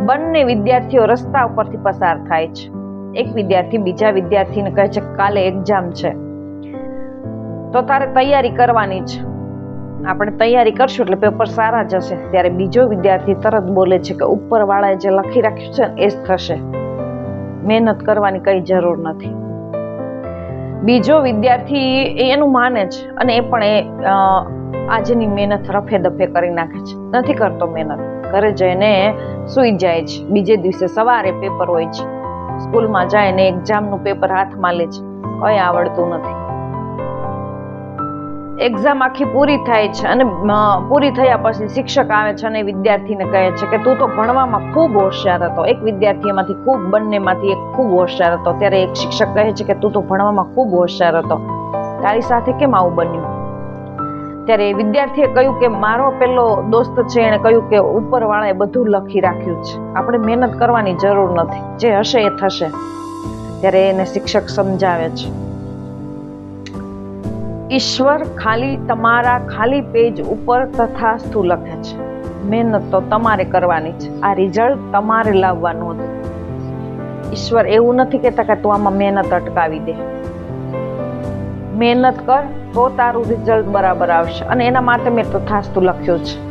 બંને વિદ્યાર્થીઓ રસ્તા ઉપરથી પસાર થાય છે. એક વિદ્યાર્થી બીજા વિદ્યાર્થીને કહે છે, કાલે એક્ઝામ છે. તો તારે તૈયારી કરવાની છે. આપણે તૈયારી કરશું એટલે પેપર સારા જશે. ત્યારે બીજો વિદ્યાર્થી તરત બોલે છે કે, ઉપરવાળાએ જે લખી રાખ્યું છે એ જ થશે. મહેનત કરવાની કઈ જરૂર નથી. બીજો વિદ્યાર્થી એનું માને છે અને એ પણ એ આજની મહેનત રફે દફે કરી નાખે છે. નથી કરતો મહેનત. ઘરે જઈને સૂઈ જાય છે. બીજે દિવસે સવારે પેપર હોય છે. સ્કૂલમાં જાય ને એક્ઝામનું પેપર હાથમાં લે છે. કઈ આવડતું નથી. એક્ઝામ આખી પૂરી થાય છે અને પૂરી થયા પછી શિક્ષક આવે છે અને વિદ્યાર્થીને કહે છે કે તું તો ભણવામાં ખૂબ હોશિયાર હતો. એક વિદ્યાર્થી એમાંથી ખૂબ, બંનેમાંથી એક ખૂબ હોશિયાર હતો. ત્યારે એક શિક્ષક કહે છે કે તું તો ભણવામાં ખૂબ હોશિયાર હતો. તારી સાથે કેમ આવું બન્યું? ત્યારે વિદ્યાર્થીએ કહ્યું કે મારો પેલો દોસ્ત છે એણે કહ્યું કે ઉપરવાળાએ બધું લખી રાખ્યું છે. આપણે મહેનત કરવાની જરૂર નથી. જે હશે એ થશે. ત્યારે એને શિક્ષક સમજાવે છે. ઈશ્વર ખાલી તમારા ખાલી પેજ ઉપર તથાસ્તુ લખે છે. મહેનત તો તમારે કરવાની છે. આ રિઝલ્ટ તમારે લાવવાનું હતું ઈશ્વર એવું નથી કહેતા કે તું આમાં મહેનત અટકાવી દે. મહેનત કર તો તારું રિઝલ્ટ બરાબર આવશે. અને એના માટે મેં તથાસ્તુ લખ્યું છે.